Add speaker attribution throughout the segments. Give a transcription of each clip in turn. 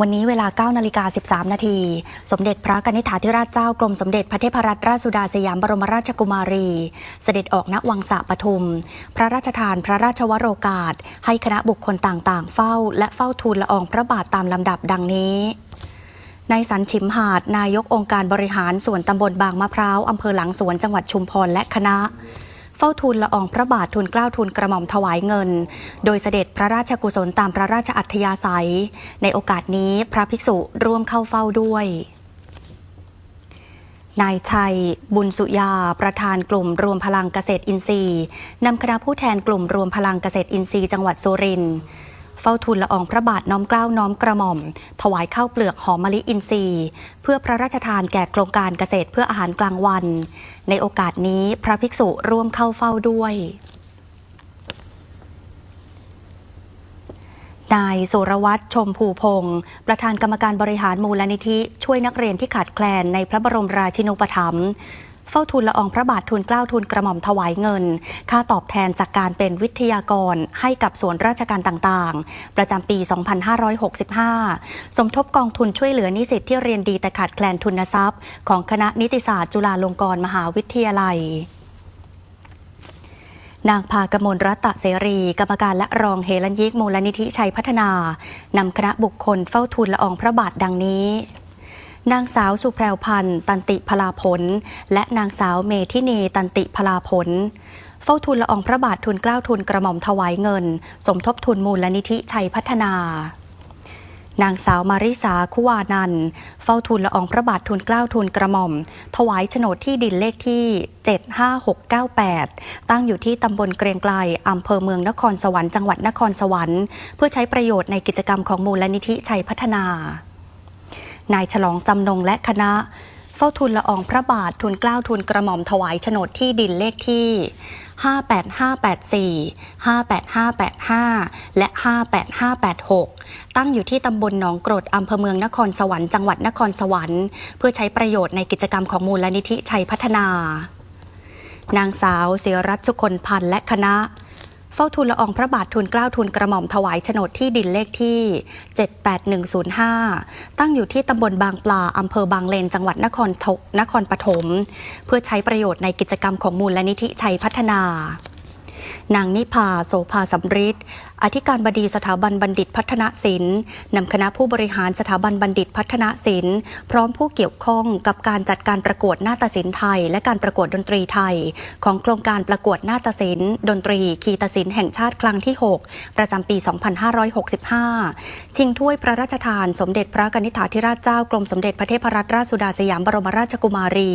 Speaker 1: วันนี้เวลา9นาฬิกา13 นาที สมเด็จพระกนิษฐาธิราชเจ้ากรมสมเด็จพระเทพรัตนราชสุดาสยามบรมราชกุมารี เสด็จออกณวังสะปทุม พระราชทานพระราชวโรกาส ให้คณะบุคคลต่างๆ เฝ้า และเฝ้าทูลละอองพระบาทตามลำดับดังนี้ในสันชิมหาด นายกองค์การบริหารส่วนตำบลบางมะพร้าว อำเภอหลังสวนจังหวัดชุมพรและคณะ เฝ้าทูลละอองพระบาททูลเกล้าทูลกระหม่อมถวายเงิน โดยเสด็จพระราชกุศลตามพระราชอัธยาศัย ในโอกาสนี้พระภิกษุร่วมเข้าเฝ้าด้วยนายชัย บุญสุยา ประธานกลุ่มรวมพลังเกษตรอินทรีย์นำคณะผู้แทนกลุ่มรวมพลังเกษตรอินทรีย์จังหวัดสุรินทร์ เฝ้าทูลละอองพระบาทน้อมเกล้าน้อมกระหม่อม ถวายข้าวเปลือกหอมมะลิอินทรีย์ เพื่อพระราชทานแก่โครงการเกษตรเพื่ออาหารกลางวัน ในโอกาสนี้พระภิกษุร่วมเข้าเฝ้าด้วยนายสุรวัตรชมภูพงศ์ประธานกรรมการบริหารมูลนิธิ ช่วยนักเรียนที่ขาดแคลนในพระบรมราชินูปถัมภ์ เฝ้าทูลละอองพระบาททูลเกล้าทูลกระหม่อมถวายเงิน ค่าตอบแทนจากการเป็นวิทยากรให้กับส่วนราชการต่างๆ ประจำปี 2565 สมทบกองทุนช่วยเหลือนิสิตที่เรียนดีแต่ขาดแคลนทุนทรัพย์ ของคณะนิติศาสตร์จุฬาลงกรณ์มหาวิทยาลัยนางพากมลรัตะเสรี กรรมการและรองเฮลันยิกมูลนิธิชัยพัฒนา นำคณะบุคคลเฝ้าทูลละอองพระบาทดังนี้ นางสาวสุแพรวพันธ์ตันติพลาผล และนางสาวเมทินีตันติพลาผล เฝ้าทูลละอองพระบาททูลเกล้าทูลกระหม่อมถวายเงิน สมทบทุนมูลนิธิชัยพัฒนานางสาวมาริสาคุวานัน เฝ้าทูลละอองพระบาททูลเกล้าทูลกระหม่อม ถวายโฉนดที่ดินเลขที่ 75698 ตั้งอยู่ที่ตำบลเกรียงไกลอำเภอเมืองนครสวรรค์จังหวัดนครสวรรค์ เพื่อใช้ประโยชน์ในกิจกรรมของมูลนิธิชัยพัฒนา นายฉลองจำนงและคณะ เฝ้าทูลละอองพระบาททูลเกล้าวทูลกระหม่อมถวายโฉนดที่ดินเลขที่ 58584 58585 และ 58586 ตั้งอยู่ที่ตำบลหนองกรดอำเภอเมืองนครสวรรค์จังหวัดนครสวรรค์ เพื่อใช้ประโยชน์ในกิจกรรมของมูลนิธิชัยพัฒนา นางสาวเสียรัชชุคนพันธ์และคณะ เฝ้าทูลละอองพระบาททูลเกล้าทูลกระหม่อมถวายโฉนดที่ดินเลขที่ 78105 ตั้งอยู่ที่ตำบลบางปลาอำเภอบางเลน จังหวัดนครนครปฐม เพื่อใช้ประโยชน์ในกิจกรรมของมูลนิธิชัยพัฒนา นางนิพาโสภาสำริดอธิการบดีสถาบันบัณฑิตพัฒนศิลป์นำคณะผู้บริหารสถาบันบัณฑิตพัฒนศิลป์ พร้อมผู้เกี่ยวข้องกับการจัดการประกวดนาฏศิลป์ไทย และการประกวดดนตรีไทย ของโครงการประกวดนาฏศิลป์ดนตรี คีตศิลป์แห่งชาติครั้งที่ 6 ประจำปี 2565 ชิงถ้วยพระราชทานสมเด็จพระกนิษฐาธิราชเจ้ากรมสมเด็จพระเทพรัตนราชสุดาสยามบรมราชกุมารี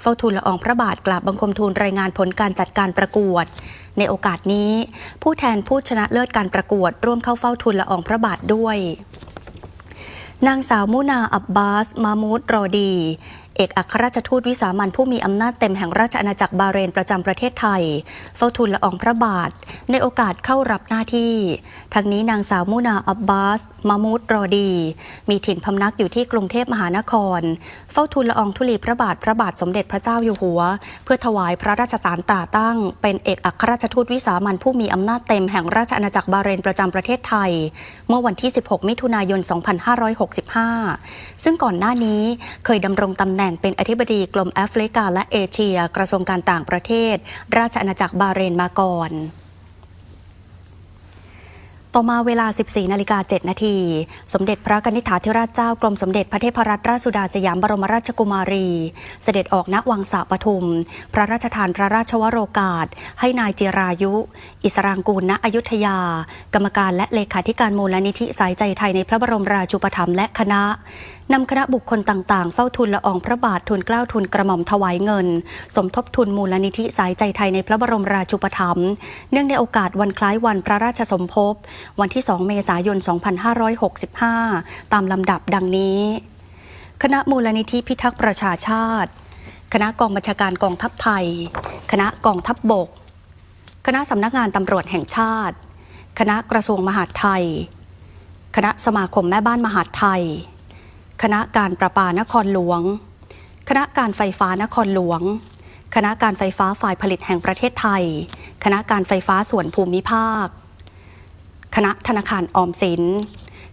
Speaker 1: เฝ้าทูลละอองพระบาทกราบบังคมทูลรายงานผลการจัดการประกวด ในโอกาสนี้ ผู้แทนผู้ชนะเลิศการประกวด ร่วมเข้าเฝ้าทูลละอองพระบาทด้วยนางสาวมุนาอับบาส มามูดรอดี เอกอัครราชทูตวิสามันผู้มีอำนาจเต็มแห่งราชอาณาจักรบาเรนประจำประเทศไทย เฝ้าทูลละอองพระบาท ในโอกาสเข้ารับหน้าที่ ทั้งนี้นางสาวมุนาอับบาสมามูดรอดี มีถิ่นพำนักอยู่ที่กรุงเทพมหานคร เฝ้าทูลละอองธุลีพระบาทพระบาทสมเด็จพระเจ้าอยู่หัว เพื่อถวายพระราชสารตราตั้ง เป็นเอกอัครราชทูตวิสามันผู้มีอำนาจเต็มแห่งราชอาณาจักรบาเรนประจำประเทศไทย เมื่อวันที่ 16 มิถุนายน 2565 ซึ่งก่อนหน้านี้เคยดำรงตำแหน่งเป็นอธิบดีกรมแอฟริกาและเอเชีย กระทรวงการต่างประเทศ ราชอาณาจักรบาเรนมาก่อนต่อมาเวลา 14 นาฬิกา 7 นาที สมเด็จพระกนิษฐาธิราชเจ้ากรมสมเด็จพระเทพรัตนราชสุดาสยามบรมราชกุมารี เสด็จออกณวังสะปทุม พระราชทานพระราชวโรกาส ให้นายจิรายุ อิสรางกูลณอยุธยา กรรมการและเลขาธิการมูลนิธิสายใจไทยในพระบรมราชูปถัมภ์และคณะ นำคณะบุคคลต่างๆ เฝ้าทูลละอองพระบาททูลเกล้าทูลกระหม่อมถวายเงิน สมทบทุนมูลนิธิสายใจไทยในพระบรมราชูปถัมภ์เนื่องในโอกาสวันคล้ายวันพระราชสมภพ วันที่ 2 เมษายน 2565 ตามลำดับดังนี้ คณะมูลนิธิพิทักษ์ประชาชาติ คณะกองบัญชาการกองทัพไทย คณะกองทัพบบก คณะสำนักงานตำรวจแห่งชาติ คณะกระทรวงมหาดไทย คณะสมาคมแม่บ้านมหาดไทย คณะการประปานครหลวง คณะการไฟฟ้านครหลวง คณะการไฟฟ้าฝ่ายผลิตแห่งประเทศไทย คณะการไฟฟ้าส่วนภูมิภาค คณะธนาคารออมสิน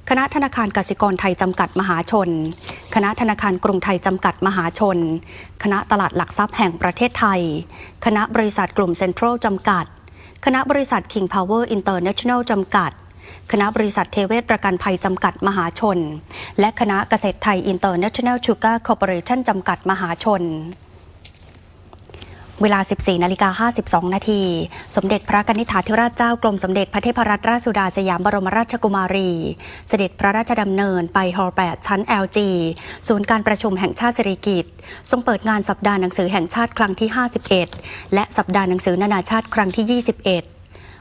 Speaker 1: คณะธนาคารกสิกรไทยจำกัดมหาชน คณะธนาคารกรุงไทยจำกัดมหาชน คณะตลาดหลักทรัพย์แห่งประเทศไทย คณะบริษัทกลุ่มเซ็นทรัลจำกัด คณะบริษัท King Power International จำกัด คณะบริษัทเทเวศประกันภัยจำกัดมหาชน และคณะเกษตรไทย International Sugar Corporation จำกัดมหาชนเวลา 14 นาฬิกา 52 นาที สมเด็จพระกนิษฐาธิราชเจ้ากรมสมเด็จพระเทพรัตนราชสุดาสยามบรมราชกุมารี เสด็จพระราชดำเนินไปฮอล8ชั้น LG ศูนย์การประชุมแห่งชาติสิริกิติ์ทรงเปิดงานสัปดาห์หนังสือแห่งชาติครั้งที่ 51 และสัปดาห์หนังสือนานาชาติครั้งที่ 21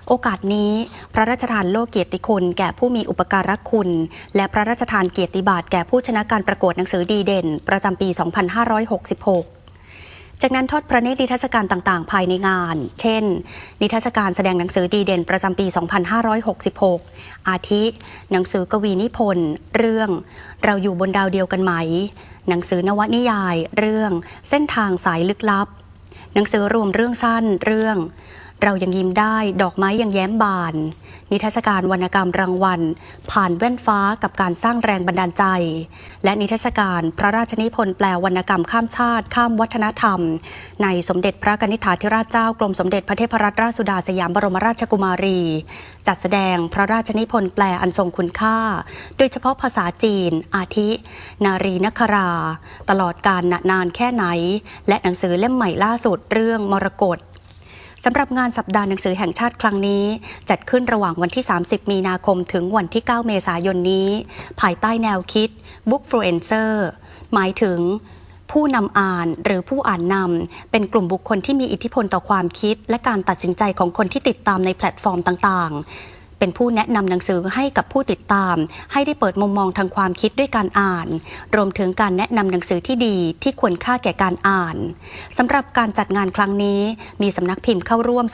Speaker 1: โอกาสนี้ พระราชทานโล่เกียรติคุณ แก่ผู้มีอุปการะคุณ และพระราชทานเกียรติบัตรแก่ผู้ชนะการประกวดหนังสือดีเด่น ประจำปี 2566จากนั้นทอดพระเนตรนิทรรศการต่างๆ ภายในงาน เช่น นิทรรศการแสดงหนังสือดีเด่นประจำปี 2566 อาทิ หนังสือกวีนิพนธ์ เรื่อง เราอยู่บนดาวเดียวกันไหม หนังสือนวนิยาย เรื่อง เส้นทางสายลึกลับ หนังสือรวมเรื่องสั้น เรื่อง เรายังยิ้มได้ดอกไม้ยังแย้มบาน นิทรรศการวรรณกรรมรางวัล ผ่านแว่นฟ้ากับการสร้างแรงบันดาลใจ และนิทรรศการพระราชนิพนธ์แปลวรรณกรรมข้ามชาติ ข้ามวัฒนธรรม ในสมเด็จพระกนิษฐาธิราชเจ้ากรมสมเด็จพระเทพรัตนราชสุดาสยามบรมราชกุมารี จัดแสดงพระราชนิพนธ์แปลอันทรงคุณค่า โดยเฉพาะภาษาจีน อาทิ นารีนครา ตลอดการนานแค่ไหน และหนังสือเล่มใหม่ล่าสุดเรื่องมรกต สำหรับงานสัปดาห์หนังสือแห่งชาติครั้งนี้ จัดขึ้นระหว่างวันที่ 30 มีนาคมถึงวันที่ 9 เมษายนนี้ ภายใต้แนวคิด Bookfluencer หมายถึงผู้นำอ่านหรือผู้อ่านนำเป็นกลุ่มบุคคลที่มีอิทธิพลต่อความคิด และการตัดสินใจของคนที่ติดตามในแพลตฟอร์มต่างๆ เป็นผู้แนะนำหนังสือให้กับผู้ติดตาม ให้ได้เปิดมุมมองทางความคิดด้วยการอ่าน รวมถึงการแนะนำหนังสือที่ดีที่ควรค่าแก่การอ่านสำหรับการจัดงานครั้งนี้ มีสำนักพิมพ์เข้าร่วม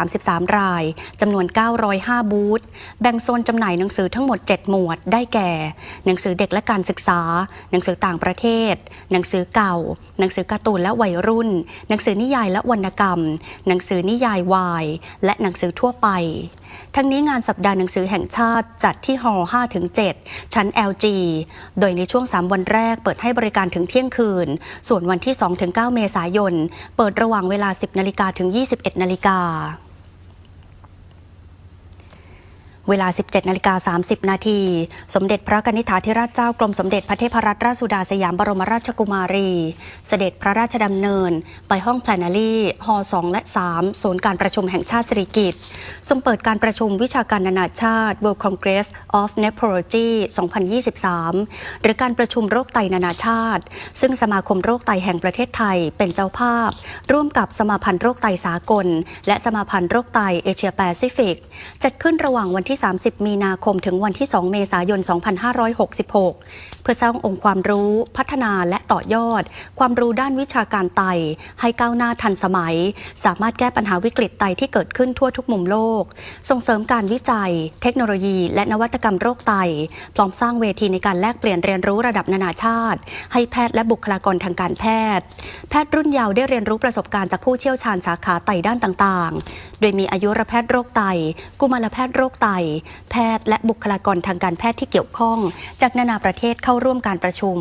Speaker 1: 333 รายจำนวน 905 บูธแบ่งโซนจำหน่ายหนังสือทั้งหมด 7 หมวดได้แก่ หนังสือเด็กและการศึกษา หนังสือต่างประเทศ หนังสือเก่า หนังสือการ์ตูนและวัยรุ่น หนังสือนิยายและวรรณกรรม หนังสือนิยายวาย และหนังสือทั่วไป ทั้งนี้งานสัปดาห์หนังสือแห่งชาติจัดที่ฮอล์5-7 ชั้น LG โดยในช่วง 3 วันแรกเปิดให้บริการถึงเที่ยงคืน ส่วนวันที่ 2-9 เมษายน เปิดระหว่างเวลา 10นาฬิกาถึง 21นาฬิกา เวลา 17นาฬิกา30 นาที สมเด็จพระกนิษฐาธิราชเจ้ากรมสมเด็จพระเทพรัตนราชสุดาสยามบรมราชกุมารี เสด็จพระราชดำเนิน ไปห้องแพลนารีฮอ2และ 3 ศูนย์การประชุมแห่งชาติสิริกิติ์ทรงเปิดการประชุมวิชาการนานาชาติ World Congress of Nephrology 2023 หรือการประชุมโรคไตนานาชาติ ซึ่งสมาคมโรคไตแห่งประเทศไทยเป็นเจ้าภาพ ร่วมกับสมาพันธ์โรคไตสากล และสมาพันธ์โรคไตเอเชียแปซิฟิกจัดขึ้นระหว่างวันที่ที่ 30 มีนาคมถึงวันที่ 2 เมษายน 2566 เพื่อสร้างองค์ความรู้พัฒนาและต่อยอด ความรู้ด้านวิชาการไต ให้ก้าวหน้าทันสมัย สามารถแก้ปัญหาวิกฤตไตที่เกิดขึ้นทั่วทุกมุมโลก ส่งเสริมการวิจัย เทคโนโลยี และนวัตกรรมโรคไต พร้อมสร้างเวทีในการแลกเปลี่ยนเรียนรู้ระดับนานาชาติ ให้แพทย์และบุคลากรทางการแพทย์ แพทย์รุ่นเยาว์ได้เรียนรู้ประสบการณ์จากผู้เชี่ยวชาญสาขาไตด้านต่างๆ โดยมีอายุรแพทย์โรคไต กุมารแพทย์โรคไต แพทย์และบุคลากรทางการแพทย์ที่เกี่ยวข้อง จากนานาประเทศเข้าร่วมการประชุม